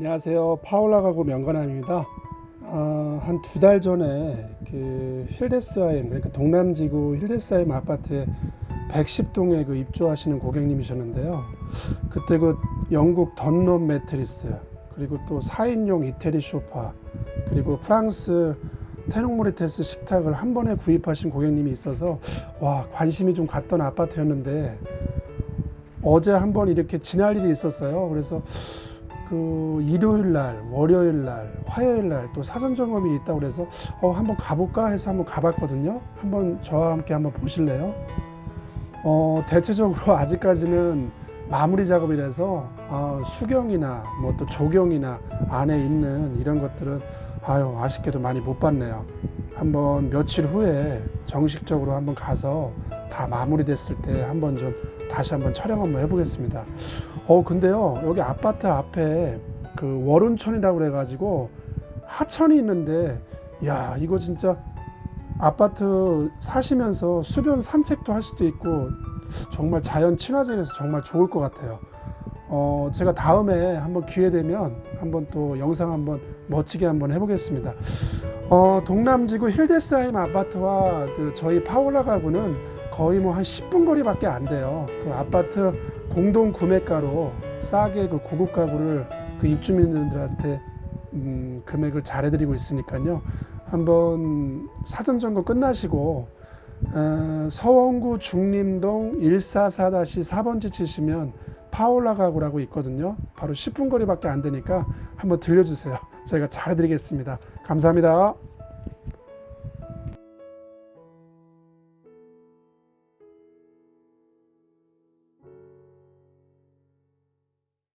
안녕하세요. 파울라 가구 명관함입니다. 아, 한두 달 전에 그 힐데스하임 그러니까 동남지구 힐데스하임 아파트에 110동에 그 입주하시는 고객님이셨는데요. 그때 그 영국 던롬 매트리스 그리고 또 4인용 이태리 소파 그리고 프랑스 테녹모리테스 식탁을 한 번에 구입하신 고객님이 있어서 와 관심이 좀 갔던 아파트였는데 어제 한 번 이렇게 지날 일이 있었어요. 그래서 그 일요일 날, 월요일 날, 화요일 날 또 사전 점검이 있다고 그래서 어 한번 가볼까 해서 한번 가봤거든요. 한번 저와 함께 한번 보실래요? 어 대체적으로 아직까지는 마무리 작업이라서 어, 수경이나 뭐 또 조경이나 안에 있는 이런 것들은 아유 아쉽게도 많이 못 봤네요. 한번 며칠 후에 정식적으로 한번 가서 다 마무리됐을 때 한번 좀 다시 한번 촬영 한번 해보겠습니다. 어 근데요 여기 아파트 앞에 그 월운천이라고 그래가지고 하천이 있는데 야 이거 진짜 아파트 사시면서 수변 산책도 할 수도 있고 정말 자연 친화적에서 정말 좋을 것 같아요. 어 제가 다음에 한번 기회 되면 한번 또 영상 한번 멋지게 한번 해보겠습니다. 어 동남지구 힐데스하임 아파트와 그 저희 파울라 가구는 거의 뭐 한 10분 거리밖에 안 돼요. 그 아파트 공동 구매가로 싸게 그 고급 가구를 그 입주민들한테 음, 금액을 잘 해드리고 있으니까요. 한번 사전 점검 끝나시고 어, 서원구 중림동 144-4번지 치시면 파올라 가구라고 있거든요. 바로 10분 거리밖에 안 되니까 한번 들려주세요. 저희가 잘 해드리겠습니다. 감사합니다.